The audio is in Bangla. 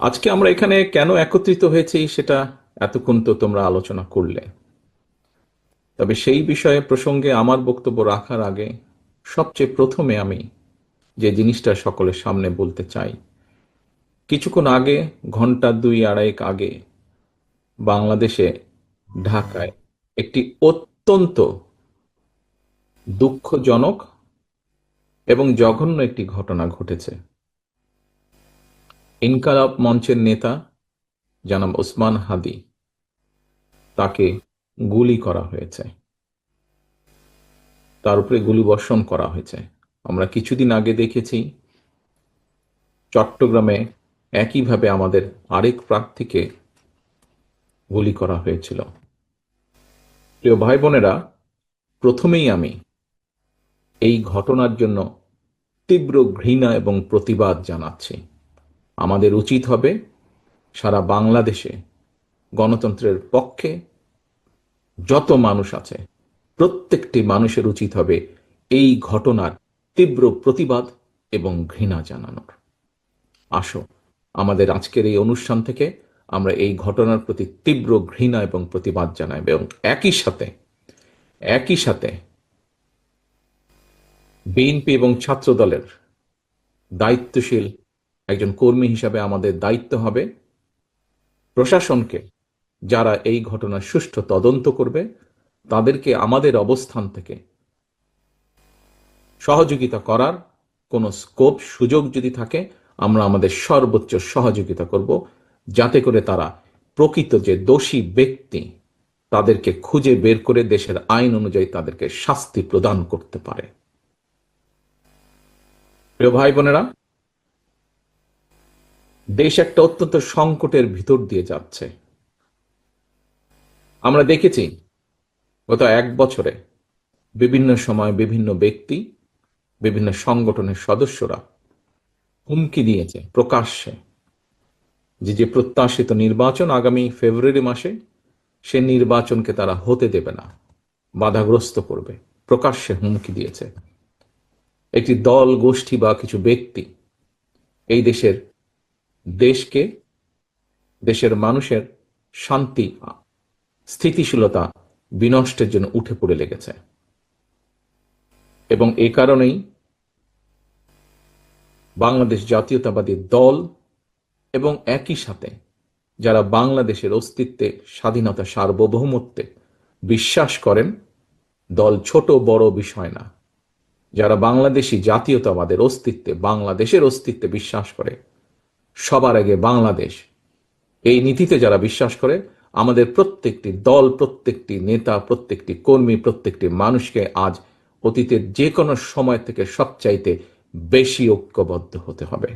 আজকে আমরা এখানে কেন একত্রিত হয়েছি সেটা এতক্ষণ তো তোমরা আলোচনা করলে। তবে সেই বিষয়ে প্রসঙ্গে আমার বক্তব্য রাখার আগে সবচেয়ে প্রথমে আমি যে জিনিসটা সকলের সামনে বলতে চাই, কিছুক্ষণ আগে, ঘণ্টা দুই আড়াইক আগে বাংলাদেশে ঢাকায় একটি অত্যন্ত দুঃখজনক এবং জঘন্য একটি ঘটনা ঘটেছে। ইনকালাব মঞ্চের নেতা জানাব ওসমান হাদি, তাকে গুলি করা হয়েছে। তার উপরে গুলিবর্ষণ করা হয়েছে। আমরা কিছুদিন আগে দেখেছি, চট্টগ্রামে একইভাবে আমাদের আরেক প্রার্থীকে গুলি করা হয়েছিল। প্রিয় ভাই বোনেরা প্রথমেই আমি এই ঘটনার জন্য তীব্র ঘৃণা এবং প্রতিবাদ জানাচ্ছি। আমাদের উচিত হবে সারা বাংলাদেশে গণতন্ত্রের পক্ষে যত মানুষ আছে, প্রত্যেকটি মানুষের উচিত হবে এই ঘটনার তীব্র প্রতিবাদ এবং ঘৃণা জানানোর। আসো, আমাদের আজকের এই অনুষ্ঠান থেকে আমরা এই ঘটনার প্রতি তীব্র ঘৃণা এবং প্রতিবাদ জানাই এবং একই সাথে একই সাথে বিএনপি এবং ছাত্র দলের দায়িত্বশীল একজন কর্মী হিসাবে আমাদের দায়িত্ব হবে প্রশাসনকে যারা এই ঘটনার সুষ্ঠু তদন্ত করবে, তাদেরকে আমাদের অবস্থান থেকে সহযোগিতা করার কোনো স্কোপ, সুযোগ যদি থাকে, আমরা আমাদের সর্বোচ্চ সহযোগিতা করব যাতে করে তারা প্রকৃত যে দোষী ব্যক্তি, তাদেরকে খুঁজে বের করে দেশের আইন অনুযায়ী তাদেরকে শাস্তি প্রদান করতে পারে। প্রিয় ভাই বোনেরা দেশ একটা অত্যন্ত সংকটের ভিতর দিয়ে যাচ্ছে। আমরা দেখেছি গত এক বছরে বিভিন্ন সময় বিভিন্ন ব্যক্তি, বিভিন্ন সংগঠনের সদস্যরা হুমকি দিয়েছে প্রকাশ্যে যে যে প্রত্যাশিত নির্বাচন আগামী ফেব্রুয়ারি মাসে সে নির্বাচনকে তারা হতে দেবে না, বাধাগ্রস্ত করবে, প্রকাশ্যে হুমকি দিয়েছে। একটি দল, গোষ্ঠী বা কিছু ব্যক্তি এই দেশের দেশকে, দেশের মানুষের শান্তি, স্থিতিশীলতা বিনষ্টের জন্য উঠে পড়ে লেগেছে। এবং এ কারণেই বাংলাদেশ জাতীয়তাবাদী দল এবং একই সাথে যারা বাংলাদেশের অস্তিত্বে, স্বাধীনতা, সার্বভৌমত্বে বিশ্বাস করেন, দল ছোট, বড় বিষয় না। যারা বাংলাদেশি জাতীয়তাবাদের অস্তিত্বে, বাংলাদেশের অস্তিত্বে বিশ্বাস করে সবার আগে বাংলাদেশ। এই নীতিতে যারা বিশ্বাস করে, আমাদের প্রত্যেকটি দল, প্রত্যেকটি নেতা, প্রত্যেকটি কর্মী, প্রত্যেকটি মানুষকে আজ অতীতের যে কোনো সময় থেকে সবচাইতে বেশি ঐক্যবদ্ধ হতে হবে।